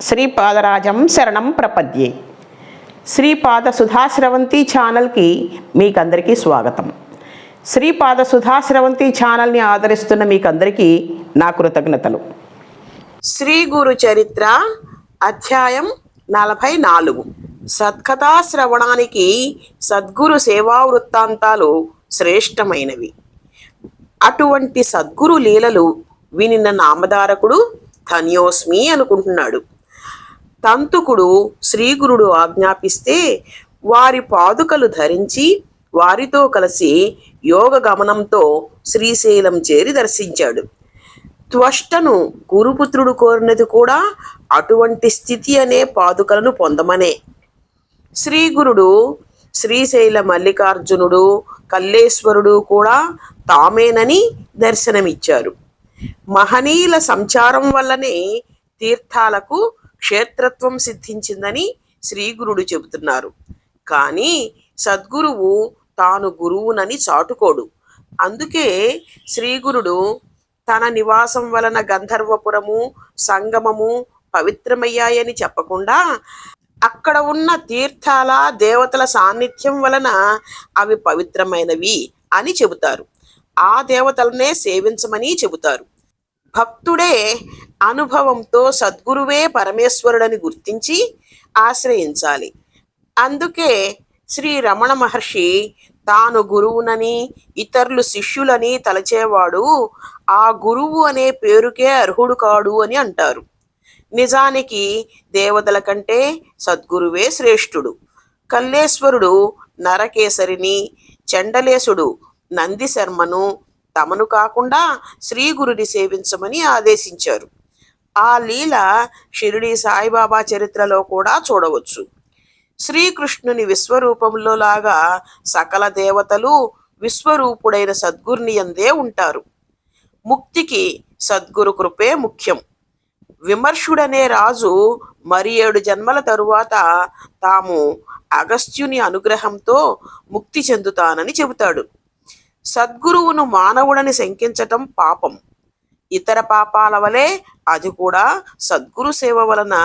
శ్రీపాదరాజం శరణం ప్రపద్యే. శ్రీపాద సుధాశ్రవంతి ఛానల్కి మీకందరికీ స్వాగతం. శ్రీపాద సుధాశ్రవంతి ఛానల్ని ఆదరిస్తున్న మీకందరికీ నా కృతజ్ఞతలు. శ్రీ గురు చరిత్ర అధ్యాయం నలభై నాలుగు. సత్కథా శ్రవణానికి సద్గురు సేవా వృత్తాంతాలు శ్రేష్టమైనవి. అటువంటి సద్గురు లీలలు వినిన నామధారకుడు ధన్యోస్మి అనుకుంటున్నాడు. తంతుకుడు శ్రీగురుడు ఆజ్ఞాపిస్తే వారి పాదుకలు ధరించి వారితో కలిసి యోగ గమనంతో శ్రీశైలం చేరి దర్శించాడు. త్వష్టను గురుపుత్రుడు కోరినది కూడా అటువంటి స్థితి అనే పాదుకలను పొందమనే. శ్రీగురుడు శ్రీశైల మల్లికార్జునుడు కల్లేశ్వరుడు కూడా తామేనని దర్శనమిచ్చారు. మహనీయుల సంచారం వల్లనే తీర్థాలకు క్షేత్రత్వం సిద్ధించిందని శ్రీగురుడు చెబుతున్నారు. కానీ సద్గురువు తాను గురువునని చాటుకోడు. అందుకే శ్రీగురుడు తన నివాసం వలన గంధర్వపురము సంగమము పవిత్రమయ్యాయని చెప్పకుండా అక్కడ ఉన్న తీర్థాల దేవతల సాన్నిధ్యం వలన అవి పవిత్రమైనవి అని చెబుతారు. ఆ దేవతలనే సేవించమని చెబుతారు. భక్తుడే అనుభవంతో సద్గురువే పరమేశ్వరుడని గుర్తించి ఆశ్రయించాలి. అందుకే శ్రీ రమణ మహర్షి తాను గురువునని ఇతరులు శిష్యులని తలచేవాడు ఆ గురువు అనే పేరుకే అర్హుడు కాడు అని అంటారు. నిజానికి దేవతల కంటే సద్గురువే శ్రేష్ఠుడు. కల్లేశ్వరుడు నరకేసరిని చండలేశుడు నంది శర్మను తమను కాకుండా శ్రీ గురుని సేవించమని ఆదేశించారు. ఆ లీల షిరిడి సాయిబాబా చరిత్రలో కూడా చూడవచ్చు. శ్రీకృష్ణుని విశ్వరూపంలో లాగా సకల దేవతలు విశ్వరూపుడైన సద్గురుని అందే ఉంటారు. ముక్తికి సద్గురు కృపే ముఖ్యం. విమర్శుడనే రాజు మరి ఏడు జన్మల తరువాత తాము అగస్త్యుని అనుగ్రహంతో ముక్తి చెందుతానని చెబుతాడు. సద్గురువును మానవుడని శంకించటం పాపం. ఇతర పాపాల వలె అది కూడా సద్గురు సేవ వలన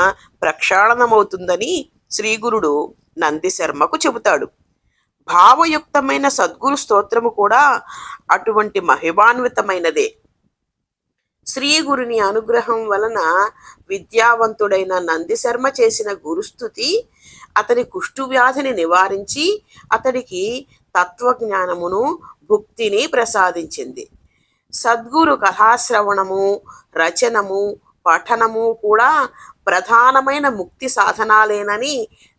ప్రక్షాళనమవుతుందని శ్రీగురుడు నందిశర్మకు చెబుతాడు. భావయుక్తమైన సద్గురు స్తోత్రము కూడా అటువంటి మహిమాన్వితమైనదే. శ్రీగురుని అనుగ్రహం వలన విద్యావంతుడైన నందిశర్మ చేసిన గురుస్థుతి అతని కుష్ఠు వ్యాధిని నివారించి అతడికి తత్వజ్ఞానమును భుక్తిని ప్రసాదించింది. సద్గురు కథాశ్రవణము రచనము పఠనము కూడా ప్రధానమైన ముక్తి సాధనాలేనని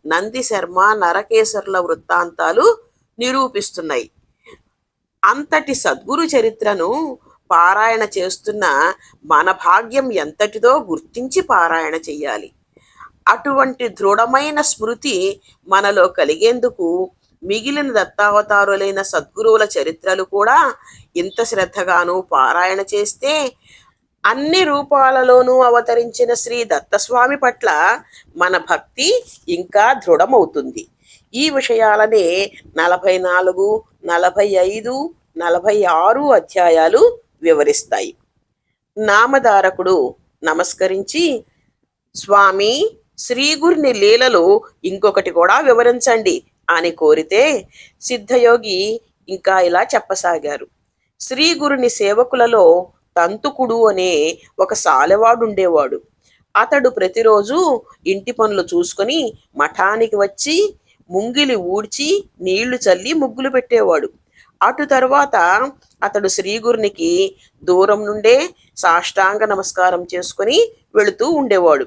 నంది శర్మ నరకేశ్వరుల వృత్తాంతాలు నిరూపిస్తున్నాయి. అంతటి సద్గురు చరిత్రను పారాయణ చేస్తున్న మన భాగ్యం ఎంతటిదో గుర్తించి పారాయణ చెయ్యాలి. అటువంటి దృఢమైన స్మృతి మనలో కలిగేందుకు మిగిలిన దత్తావతారులైన సద్గురువుల చరిత్రలు కూడా ఇంత శ్రద్ధగాను పారాయణ చేస్తే అన్ని రూపాలలోనూ అవతరించిన శ్రీ దత్తస్వామి పట్ల మన భక్తి ఇంకా దృఢమవుతుంది. ఈ విషయాలనే నలభై నాలుగు నలభై ఐదు నలభై ఆరు అధ్యాయాలు వివరిస్తాయి. నామధారకుడు నమస్కరించి స్వామి శ్రీగురిని లీలలు ఇంకొకటి కూడా వివరించండి. అని కోరితే సిద్ధయోగి ఇంకా ఇలా చెప్పసాగారు. శ్రీగురుని సేవకులలో తంతుకుడు అనే ఒక సాలెవాడుండేవాడు అతడు ప్రతిరోజు ఇంటి పనులు చూసుకొని మఠానికి వచ్చి ముంగిలి ఊడ్చి నీళ్ళు చల్లి ముగ్గులు పెట్టేవాడు. అటు తర్వాత అతడు శ్రీగురునికి దూరం నుండే సాష్టాంగ నమస్కారం చేసుకుని వెళుతూ ఉండేవాడు.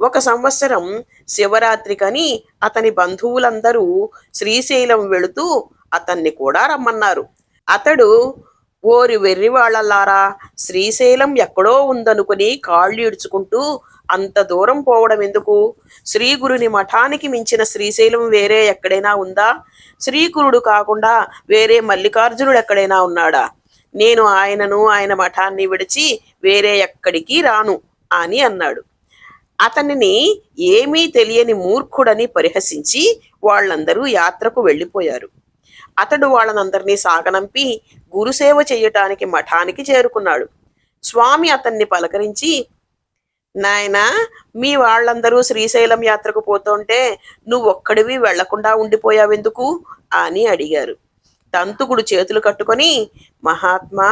ఒక సంవత్సరం శివరాత్రికని అతని బంధువులందరూ శ్రీశైలం వెళుతూ అతన్ని కూడా రమ్మన్నారు. అతడు ఓరి వెర్రివాళ్ళలారా శ్రీశైలం ఎక్కడో ఉందనుకుని కాళ్ళు ఇడుచుకుంటూ అంత దూరం పోవడం ఎందుకు? శ్రీగురుని మఠానికి మించిన శ్రీశైలం వేరే ఎక్కడైనా ఉందా? శ్రీకురుడు కాకుండా వేరే మల్లికార్జునుడు ఎక్కడైనా ఉన్నాడా? నేను ఆయనను ఆయన మఠాన్ని విడిచి వేరే ఎక్కడికి రాను అని అన్నాడు. అతనిని ఏమీ తెలియని మూర్ఖుడని పరిహసించి వాళ్ళందరూ యాత్రకు వెళ్ళిపోయారు. అతడు వాళ్ళనందరినీ సాగనంపి గురుసేవ చేయటానికి మఠానికి చేరుకున్నాడు. స్వామి అతన్ని పలకరించి నాయనా మీ వాళ్ళందరూ శ్రీశైలం యాత్రకు పోతుంటే నువ్వు ఒక్కడివి వెళ్ళకుండా ఉండిపోయావెందుకు? అని అడిగారు. తంతుకుడు చేతులు కట్టుకొని మహాత్మా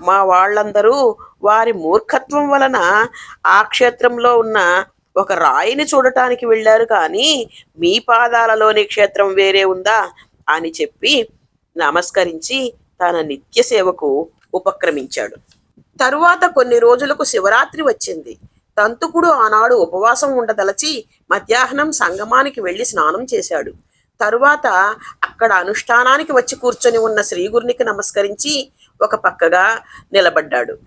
మా వాళ్ళందరూ వారి మూర్ఖత్వం వలన ఆ క్షేత్రంలో ఉన్న ఒక రాయిని చూడటానికి వెళ్ళారు కానీ మీ పాదాలలోని క్షేత్రం వేరే ఉందా అని చెప్పి నమస్కరించి తన నిత్య సేవకు ఉపక్రమించాడు. తరువాత కొన్ని రోజులకు శివరాత్రి వచ్చింది. తంతుకుడు ఆనాడు ఉపవాసం ఉండదలచి మధ్యాహ్నం సంగమానికి వెళ్ళి స్నానం చేశాడు. తరువాత అక్కడ అనుష్ఠానానికి వచ్చి కూర్చొని ఉన్న శ్రీగురునికి నమస్కరించి ఒక పక్కగా నిలబడ్డాడు.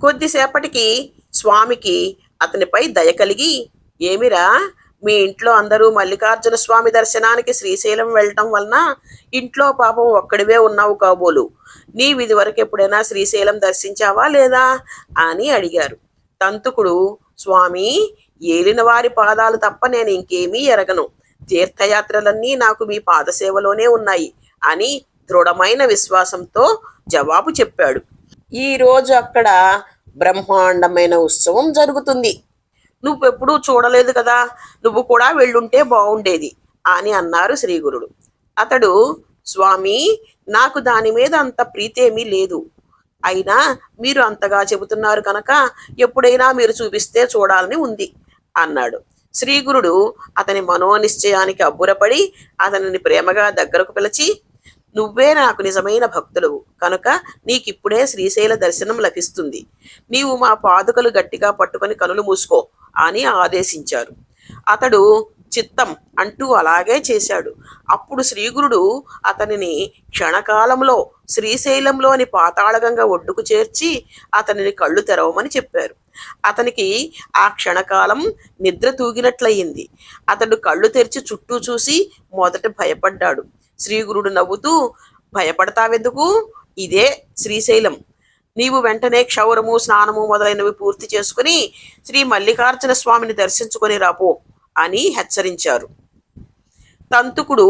కొద్దిసేపటికి స్వామికి అతనిపై దయ కలిగి ఏమిరా మీ ఇంట్లో అందరూ మల్లికార్జున స్వామి దర్శనానికి శ్రీశైలం వెళ్ళటం వలన ఇంట్లో పాపం ఒక్కడివే ఉన్నావు కాబోలు. నీవు ఇదివరకు ఎప్పుడైనా శ్రీశైలం దర్శించావా లేదా? అని అడిగారు. తంతుకుడు స్వామి ఏలిన వారి పాదాలు తప్ప నేను ఇంకేమీ ఎరగను. తీర్థయాత్రలన్నీ నాకు మీ పాదసేవలోనే ఉన్నాయి అని దృఢమైన విశ్వాసంతో జవాబు చెప్పాడు. ఈ రోజు అక్కడ బ్రహ్మాండమైన ఉత్సవం జరుగుతుంది. నువ్వెప్పుడూ చూడలేదు కదా నువ్వు కూడా వెళ్ళుంటే బాగుండేది అని అన్నారు శ్రీగురుడు. అతడు స్వామి నాకు దాని మీద అంత ప్రీతేమీ లేదు. అయినా మీరు అంతగా చెబుతున్నారు కనుక ఎప్పుడైనా మీరు చూపిస్తే చూడాలని ఉంది అన్నాడు. శ్రీగురుడు అతని మనోనిశ్చయానికి అబ్బురపడి అతనిని ప్రేమగా దగ్గరకు పిలిచి నువ్వే నాకు నిజమైన భక్తులు కనుక నీకిప్పుడే శ్రీశైల దర్శనం లభిస్తుంది. నీవు మా పాదుకలు గట్టిగా పట్టుకొని కనులు మూసుకో అని ఆదేశించారు. అతడు చిత్తం అంటూ అలాగే చేశాడు. అప్పుడు శ్రీగురుడు అతనిని క్షణకాలంలో శ్రీశైలంలోని పాతాళగంగ ఒడ్డుకు చేర్చి అతనిని కళ్ళు తెరవమని చెప్పారు. అతనికి ఆ క్షణకాలం నిద్ర తూగినట్లయింది. అతడు కళ్ళు తెరిచి చుట్టూ చూసి మొదట భయపడ్డాడు. శ్రీగురుడు నవ్వుతూ భయపడతావెందుకు? ఇదే శ్రీశైలం. నీవు వెంటనే క్షౌరము స్నానము మొదలైనవి పూర్తి చేసుకుని శ్రీ మల్లికార్జున స్వామిని దర్శించుకొని రాపో అని హెచ్చరించారు. తంతుకుడు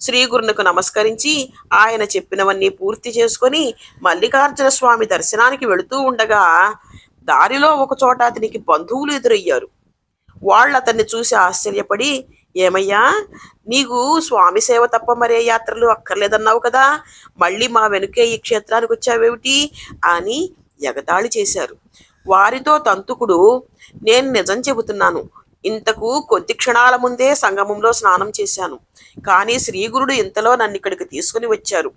శ్రీగురునికి నమస్కరించి ఆయన చెప్పినవన్నీ పూర్తి చేసుకొని మల్లికార్జున స్వామి దర్శనానికి వెళుతూ ఉండగా దారిలో ఒక చోట అతనికి బంధువులు ఎదురయ్యారు. వాళ్ళు అతన్ని చూసి ఆశ్చర్యపడి ఏమయ్యా? నీకు స్వామి సేవ తప్ప మరే యాత్రలు అక్కర్లేదన్నావు కదా. మళ్ళీ మా వెనుకే ఈ క్షేత్రానికి వచ్చావేమిటి? అని ఎగతాళి చేశారు. వారితో తంతుకుడు నేను నిజం చెబుతున్నాను. ఇంతకు కొద్ది క్షణాల ముందే సంగమంలో స్నానం చేశాను. కానీ శ్రీగురుడు ఇంతలో నన్ను ఇక్కడికి తీసుకుని వచ్చారు.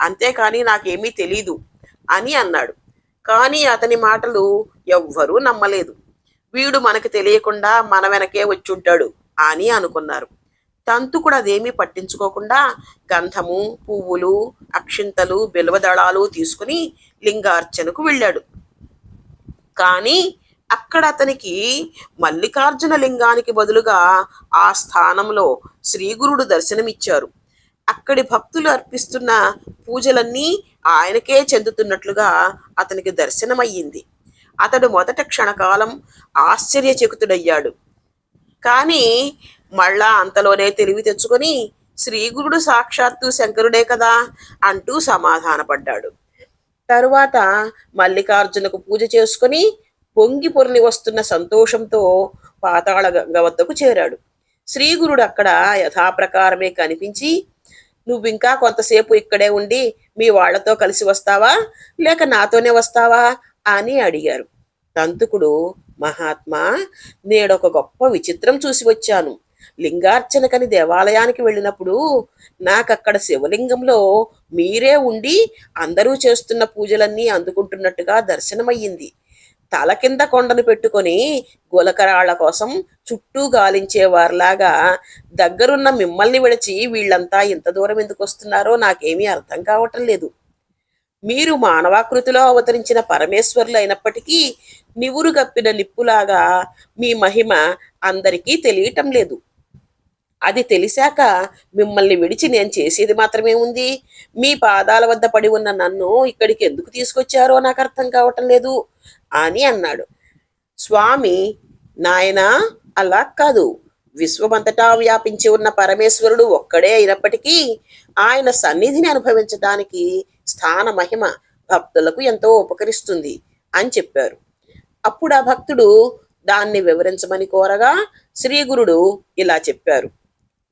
అంతేకాని నాకేమీ తెలీదు అని అన్నాడు. కానీ అతని మాటలు ఎవ్వరూ నమ్మలేదు. వీడు మనకు తెలియకుండా మన వెనకే వచ్చుంటాడు. అని అనుకున్నారు. తంతు కూడా అదేమీ పట్టించుకోకుండా గంధము పువ్వులు అక్షింతలు బిల్వదళాలు తీసుకుని లింగార్చనకు వెళ్ళాడు. కానీ అక్కడ అతనికి మల్లికార్జున లింగానికి బదులుగా ఆ స్థానంలో శ్రీగురుడు దర్శనమిచ్చారు. అక్కడి భక్తులు అర్పిస్తున్న పూజలన్నీ ఆయనకే చెందుతున్నట్లుగా అతనికి దర్శనమయ్యింది. అతడు మొదట క్షణకాలం ఆశ్చర్యచకితుడయ్యాడు. కానీ మళ్ళా అంతలోనే తెలివి తెచ్చుకొని శ్రీగురుడు సాక్షాత్తు శంకరుడే కదా అంటూ సమాధానపడ్డాడు. తరువాత మల్లికార్జునకు పూజ చేసుకుని పొంగి పొర్లి వస్తున్న సంతోషంతో పాతాళ గంగ వద్దకు చేరాడు. శ్రీగురుడు అక్కడ యథాప్రకారమే కనిపించి నువ్వింకా కొంతసేపు ఇక్కడే ఉండి మీ వాళ్ళతో కలిసి వస్తావా? లేక నాతోనే వస్తావా? అని అడిగారు. తంతుకుడు మహాత్మా నేడొక గొప్ప విచిత్రం చూసి వచ్చాను. లింగార్చనకని దేవాలయానికి వెళ్ళినప్పుడు నాకక్కడ శివలింగంలో మీరే ఉండి అందరూ చేస్తున్న పూజలన్నీ అందుకుంటున్నట్టుగా దర్శనమయ్యింది. తల కింద కొండను పెట్టుకొని గులకరాళ్ళ కోసం చుట్టూ గాలించేవారిలాగా దగ్గరున్న మిమ్మల్ని విడిచి వీళ్ళంతా ఇంత దూరం ఎందుకు వస్తున్నారో నాకేమీ అర్థం కావటం లేదు. మీరు మానవాకృతిలో అవతరించిన పరమేశ్వరులు అయినప్పటికీ నివురు గప్పిన నిప్పులాగా మీ మహిమ అందరికీ తెలియటం లేదు. అది తెలిసాక మిమ్మల్ని విడిచి నేను చేసేది మాత్రమే ఉంది. మీ పాదాల వద్ద పడి ఉన్న నన్ను ఇక్కడికి ఎందుకు తీసుకొచ్చారో నాకు అర్థం కావటం లేదు అని అన్నాడు. స్వామి నాయనా అలా కాదు. విశ్వమంతటా వ్యాపించి ఉన్న పరమేశ్వరుడు ఒక్కడే అయినప్పటికీ ఆయన సన్నిధిని అనుభవించడానికి స్థాన మహిమ భక్తులకు ఎంతో ఉపకరిస్తుంది అని చెప్పారు. అప్పుడు ఆ భక్తుడు దాన్ని వివరించమని కోరగా శ్రీగురుడు ఇలా చెప్పారు.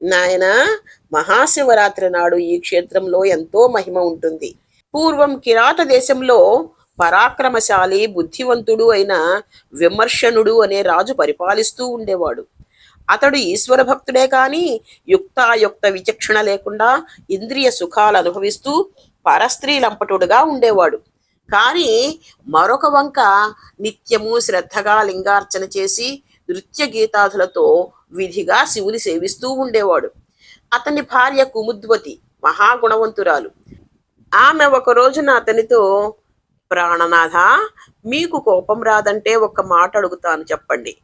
నాయన మహాశివరాత్రి నాడు ఈ క్షేత్రంలో ఎంతో మహిమ ఉంటుంది. పూర్వం కిరాత దేశంలో పరాక్రమశాలి బుద్ధివంతుడు అయిన విమర్శనుడు అనే రాజు పరిపాలిస్తూ ఉండేవాడు. అతడు ఈశ్వర భక్తుడే కాని యుక్తాయుక్త విచక్షణ లేకుండా ఇంద్రియ సుఖాలు అనుభవిస్తూ పరస్త్రీ లంపటుడుగా ఉండేవాడు. కానీ మరొక వంక నిత్యము శ్రద్ధగా లింగార్చన చేసి నృత్య గీతాదులతో విధిగా శివుని సేవిస్తూ ఉండేవాడు. అతని భార్య కుముద్వతి మహాగుణవంతురాలు. ఆమె ఒక రోజున అతనితో ప్రాణనాథ మీకు కోపం రాదంటే ఒక మాట అడుగుతాను చెప్పండి.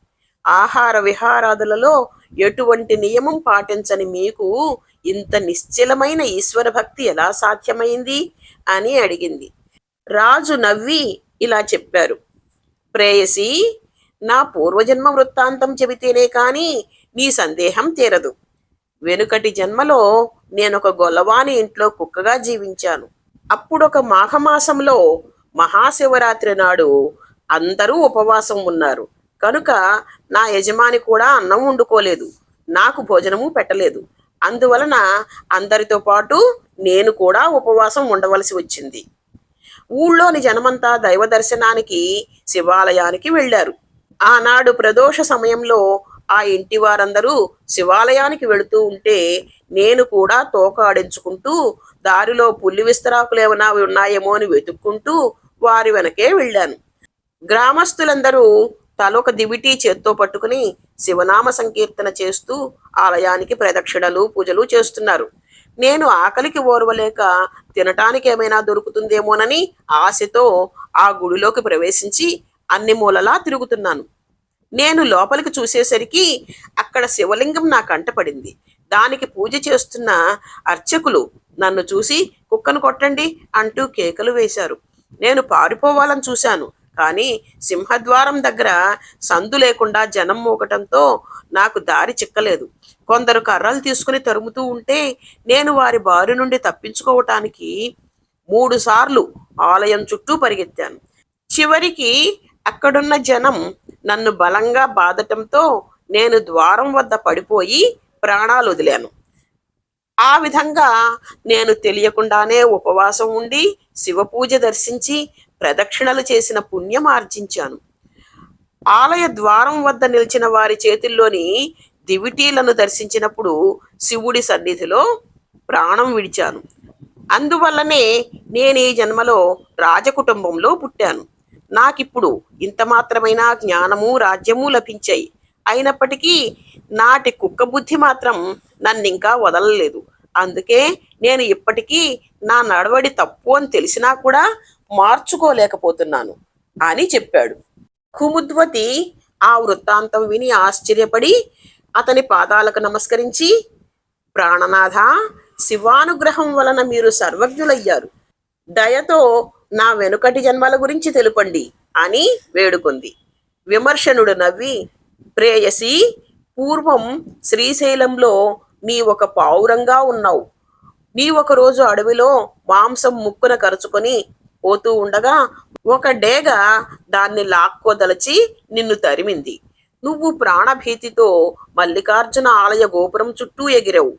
ఆహార విహారాదులలో ఎటువంటి నియమం పాటించని మీకు ఇంత నిశ్చలమైన ఈశ్వర భక్తి ఎలా సాధ్యమైంది అని అడిగింది. రాజు నవ్వి ఇలా చెప్పారు. ప్రేయసి నా పూర్వజన్మ వృత్తాంతం చెబితేనే కాని నీ సందేహం తీరదు. వెనుకటి జన్మలో నేనొక గొల్లవాని ఇంట్లో కుక్కగా జీవించాను. అప్పుడొక మాఘమాసంలో మహాశివరాత్రి నాడు అందరూ ఉపవాసం ఉన్నారు. కనుక నా యజమాని కూడా అన్నం వండుకోలేదు. నాకు భోజనము పెట్టలేదు. అందువలన అందరితో పాటు నేను కూడా ఉపవాసం ఉండవలసి వచ్చింది. ఊళ్ళోని జనమంతా దైవ దర్శనానికి శివాలయానికి వెళ్ళారు. ఆనాడు ప్రదోష సమయంలో ఆ ఇంటి వారందరూ శివాలయానికి వెళుతూ ఉంటే నేను కూడా తోక ఆడించుకుంటూ దారిలో పుల్లి విస్తరాకులు ఏమైనా ఉన్నాయేమో అని వెతుక్కుంటూ వారి వెనకే వెళ్ళాను. గ్రామస్తులందరూ తలొక దివిటి చేత్తో పట్టుకుని శివనామ సంకీర్తన చేస్తూ ఆలయానికి ప్రదక్షిణలు పూజలు చేస్తున్నారు. నేను ఆకలికి ఓర్వలేక తినటానికి ఏమైనా దొరుకుతుందేమోనని ఆశతో ఆ గుడిలోకి ప్రవేశించి అన్ని మూలలా తిరుగుతున్నాను. నేను లోపలికి చూసేసరికి అక్కడ శివలింగం నా కంటపడింది దానికి పూజ చేస్తున్న అర్చకులు నన్ను చూసి కుక్కను కొట్టండి అంటూ కేకలు వేశారు. నేను పారిపోవాలని చూశాను. కానీ సింహద్వారం దగ్గర సందు లేకుండా జనం మోగటంతో నాకు దారి చిక్కలేదు. కొందరు కర్రలు తీసుకుని తరుముతూ ఉంటే నేను వారి బారి నుండి తప్పించుకోవటానికి మూడు సార్లు ఆలయం చుట్టూ పరిగెత్తాను. చివరికి అక్కడున్న జనం నన్ను బలంగా బాధటంతో నేను ద్వారం వద్ద పడిపోయి ప్రాణాలు వదిలాను. ఆ విధంగా నేను తెలియకుండానే ఉపవాసం ఉండి శివపూజ దర్శించి ప్రదక్షిణలు చేసిన పుణ్యం ఆర్జించాను. ఆలయ ద్వారం వద్ద నిలిచిన వారి చేతుల్లోని దివిటీలను దర్శించినప్పుడు శివుడి సన్నిధిలో ప్రాణం విడిచాను. అందువల్లనే నేను ఈ జన్మలో రాజకుటుంబంలో పుట్టాను. నాకిప్పుడు ఇంత మాత్రమైన జ్ఞానము రాజ్యము లభించాయి. అయినప్పటికీ నాటి కుక్క బుద్ధి మాత్రం నన్ను ఇంకా వదలలేదు. అందుకే నేను ఇప్పటికీ నా నడవడి తప్పు అని తెలిసినా కూడా మార్చుకోలేకపోతున్నాను అని చెప్పాడు. కుముద్వతి ఆ వృత్తాంతం విని ఆశ్చర్యపడి అతని పాదాలకు నమస్కరించి ప్రాణనాథ శివానుగ్రహం వలన మీరు సర్వజ్ఞులయ్యారు. దయతో నా వెనుకటి జన్మల గురించి తెలుపండి అని వేడుకుంది. విమర్శనుడు నవ్వి ప్రేయసి పూర్వం శ్రీశైలంలో నీ ఒక పావురంగా ఉన్నావు. నీ ఒక రోజు అడవిలో మాంసం ముక్కున కరుచుకొని పోతూ ఉండగా ఒక డేగ దాన్ని లాక్కోదలచి నిన్ను తరిమింది. నువ్వు ప్రాణభీతితో మల్లికార్జున ఆలయ గోపురం చుట్టూ ఎగిరావు.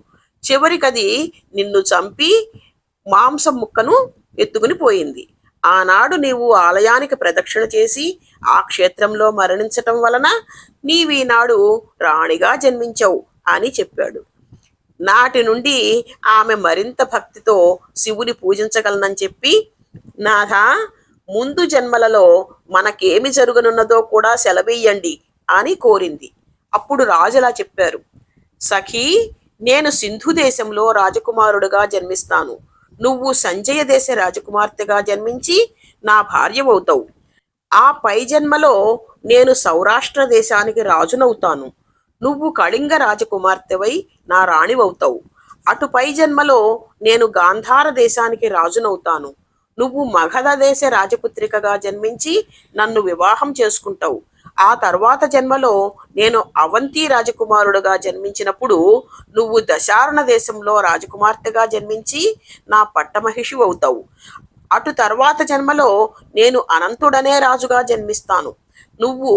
చివరికది నిన్ను చంపి మాంసం ముక్కను ఎత్తుకుని పోయింది. ఆనాడు నీవు ఆలయానికి ప్రదక్షిణ చేసి ఆ క్షేత్రంలో మరణించటం వలన నీవీనాడు రాణిగా జన్మించావు అని చెప్పాడు. నాటి నుండి ఆమె మరింత భక్తితో శివుని పూజించగలనని చెప్పి నాథ ముందు జన్మలలో మనకేమి జరగనున్నదో కూడా సెలవేయండి అని కోరింది. అప్పుడు రాజులా చెప్పారు సఖీ నేను సింధు దేశంలో రాజకుమారుడుగా జన్మిస్తాను. నువ్వు సంజయ దేశ రాజకుమార్తెగా జన్మించి నా భార్యవవుతావు ఆ పై జన్మలో నేను సౌరాష్ట్ర దేశానికి రాజునవుతాను. నువ్వు కళింగ రాజకుమార్తెవై నా రాణివవుతావు. అటు పై జన్మలో నేను గాంధార దేశానికి రాజునవుతాను. నువ్వు మగధ దేశ రాజపుత్రికగా జన్మించి నన్ను వివాహం చేసుకుంటావు. ఆ తర్వాత జన్మలో నేను అవంతి రాజకుమారుడుగా జన్మించినప్పుడు నువ్వు దశారణ దేశంలో రాజకుమార్తెగా జన్మించి నా పట్టమహిషి అవుతావు. అటు తర్వాత జన్మలో నేను అనంతుడనే రాజుగా జన్మిస్తాను. నువ్వు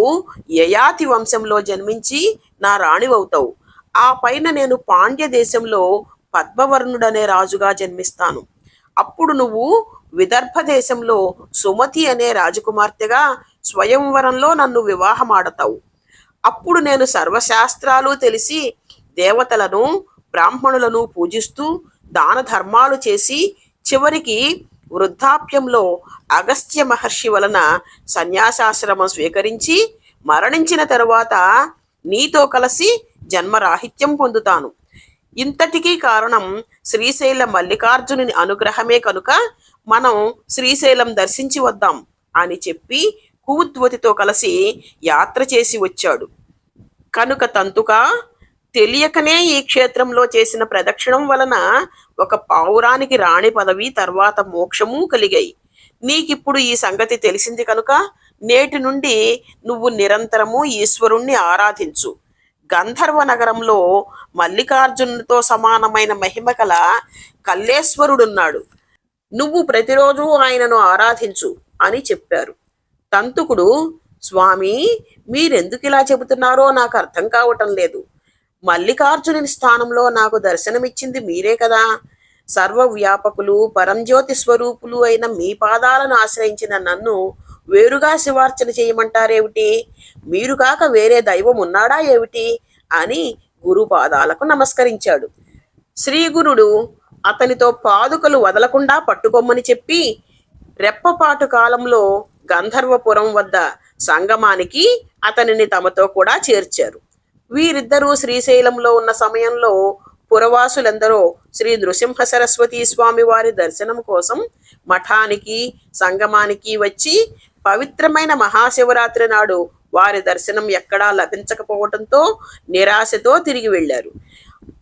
యయాతి వంశంలో జన్మించి నా రాణివవుతావు ఆ పైన నేను పాండ్య దేశంలో పద్మవర్ణుడనే రాజుగా జన్మిస్తాను. అప్పుడు నువ్వు విదర్భ దేశంలో సుమతి అనే రాజకుమార్తెగా స్వయంవరంలో నన్ను వివాహమాడతావు. అప్పుడు నేను సర్వశాస్త్రాలు తెలిసి దేవతలను బ్రాహ్మణులను పూజిస్తూ దాన ధర్మాలు చేసి చివరికి వృద్ధాప్యంలో అగస్త్య మహర్షి వలన సన్యాసాశ్రమం స్వీకరించి మరణించిన తరువాత నీతో కలిసి జన్మరాహిత్యం పొందుతాను. ఇంతటికీ కారణం శ్రీశైల మల్లికార్జునుని అనుగ్రహమే కనుక మనం శ్రీశైలం దర్శించి వద్దాం అని చెప్పి కూద్వతితో కలిసి యాత్ర చేసి వచ్చాడు. కనుక తంతుక తెలియకనే ఈ క్షేత్రంలో చేసిన ప్రదక్షిణం వలన ఒక పావురానికి రాణి పదవి తర్వాత మోక్షము కలిగాయి. నీకిప్పుడు ఈ సంగతి తెలిసింది కనుక నేటి నుండి నువ్వు నిరంతరము ఈశ్వరుణ్ణి ఆరాధించు. గంధర్వ నగరంలో మల్లికార్జునుడితో సమానమైన మహిమ కల కల్లేశ్వరుడున్నాడు. నువ్వు ప్రతిరోజు ఆయనను ఆరాధించు అని చెప్పారు. తంతుకుడు స్వామి మీరెందుకు ఇలా చెబుతున్నారో నాకు అర్థం కావటం లేదు. మల్లికార్జునుని స్థానంలో నాకు దర్శనమిచ్చింది మీరే కదా. సర్వవ్యాపకులు పరంజ్యోతి స్వరూపులు అయిన మీ పాదాలను ఆశ్రయించిన నన్ను వేరుగా శివార్చన చేయమంటారేమిటి? మీరు కాక వేరే దైవం ఉన్నాడా ఏమిటి? అని గురు పాదాలకు నమస్కరించాడు. శ్రీగురుడు అతనితో పాదుకలు వదలకుండా పట్టుకోమని చెప్పి రెప్పపాటు కాలంలో గంధర్వపురం వద్ద సంగమానికి అతనిని తమతో కూడా చేర్చారు. వీరిద్దరూ శ్రీశైలంలో ఉన్న సమయంలో పురవాసులెందరో శ్రీ నృసింహ సరస్వతి స్వామి వారి దర్శనం కోసం మఠానికి సంగమానికి వచ్చి పవిత్రమైన మహాశివరాత్రి నాడు వారి దర్శనం ఎక్కడా లభించకపోవడంతో నిరాశతో తిరిగి వెళ్ళారు.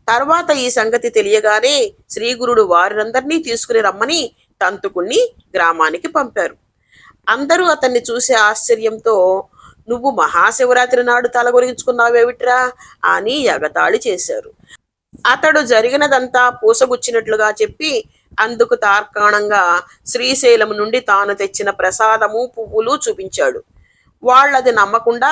తర్వాత ఈ సంగతి తెలియగానే శ్రీగురుడు వారినందరినీ తీసుకుని రమ్మని తంతుకుణ్ణి గ్రామానికి పంపారు. అందరూ అతన్ని చూసే ఆశ్చర్యంతో నువ్వు మహాశివరాత్రి నాడు తలగొరించుకున్నావేమిట్రా అని ఎగతాళి చేశారు. అతడు జరిగినదంతా పూసగుచ్చినట్లుగా చెప్పి అందుకు తార్కాణంగా శ్రీశైలం నుండి తాను తెచ్చిన ప్రసాదము పువ్వులు చూపించాడు. వాళ్ళది నమ్మకుండా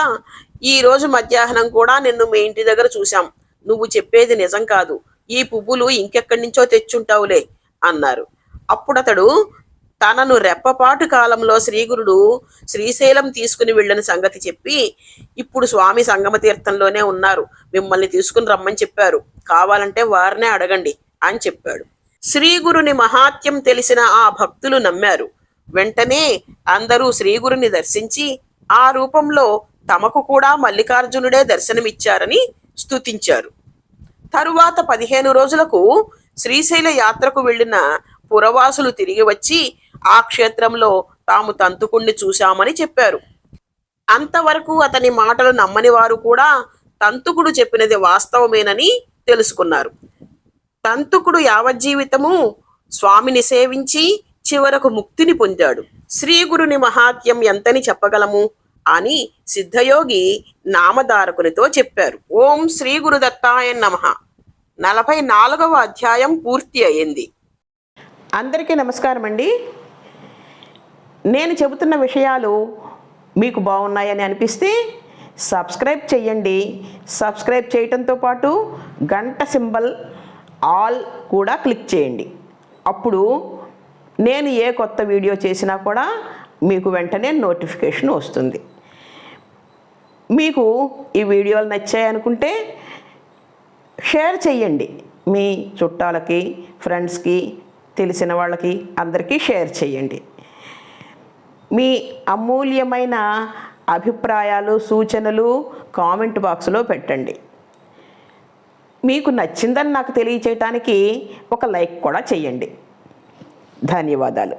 ఈ రోజు మధ్యాహ్నం కూడా నిన్ను మీ ఇంటి దగ్గర చూశాం. నువ్వు చెప్పేది నిజం కాదు. ఈ పువ్వులు ఇంకెక్కడి నుంచో తెచ్చుంటావులే అన్నారు. అప్పుడతడు తనను రెప్పపాటు కాలంలో శ్రీగురుడు శ్రీశైలం తీసుకుని వెళ్ళిన సంగతి చెప్పి ఇప్పుడు స్వామి సంగమ తీర్థంలోనే ఉన్నారు. మిమ్మల్ని తీసుకుని రమ్మని చెప్పారు. కావాలంటే వారినే అడగండి అని చెప్పాడు. శ్రీగురుని మహాత్యం తెలిసిన ఆ భక్తులు నమ్మారు. వెంటనే అందరూ శ్రీగురుని దర్శించి ఆ రూపంలో తమకు కూడా మల్లికార్జునుడే దర్శనమిచ్చారని స్తుతించారు. తరువాత పదిహేను రోజులకు శ్రీశైల యాత్రకు వెళ్ళిన పురవాసులు తిరిగి వచ్చి ఆ క్షేత్రంలో తాము తంతుకుణ్ణి చూశామని చెప్పారు. అంతవరకు అతని మాటలు నమ్మని వారు కూడా తంతుకుడు చెప్పినది వాస్తవమేనని తెలుసుకున్నారు. తంతుకుడు యావజ్జీవితము స్వామిని సేవించి చివరకు ముక్తిని పొందాడు. శ్రీగురుని మహాత్యం ఎంతని చెప్పగలము? అని సిద్ధయోగి నామధారకునితో చెప్పారు. ఓం శ్రీ గురుదత్తాయ నమ. నలభై నాలుగవ అధ్యాయం పూర్తి అయింది. అందరికీ నమస్కారం అండి. నేను చెబుతున్న విషయాలు మీకు బాగున్నాయని అనిపిస్తే సబ్స్క్రైబ్ చేయండి సబ్స్క్రైబ్ చేయటంతో పాటు గంట సింబల్ ఆల్ కూడా క్లిక్ చేయండి. అప్పుడు నేను ఏ కొత్త వీడియో చేసినా కూడా మీకు వెంటనే నోటిఫికేషన్ వస్తుంది. మీకు ఈ వీడియోలు నచ్చాయనుకుంటే షేర్ చేయండి. మీ చుట్టాలకి ఫ్రెండ్స్కి తెలిసిన వాళ్ళకి అందరికీ షేర్ చేయండి. మీ అమూల్యమైన అభిప్రాయాలు సూచనలు కామెంట్ బాక్స్లో పెట్టండి. మీకు నచ్చిందని నాకు తెలియచేయటానికి ఒక లైక్ కూడా చేయండి. ధన్యవాదాలు.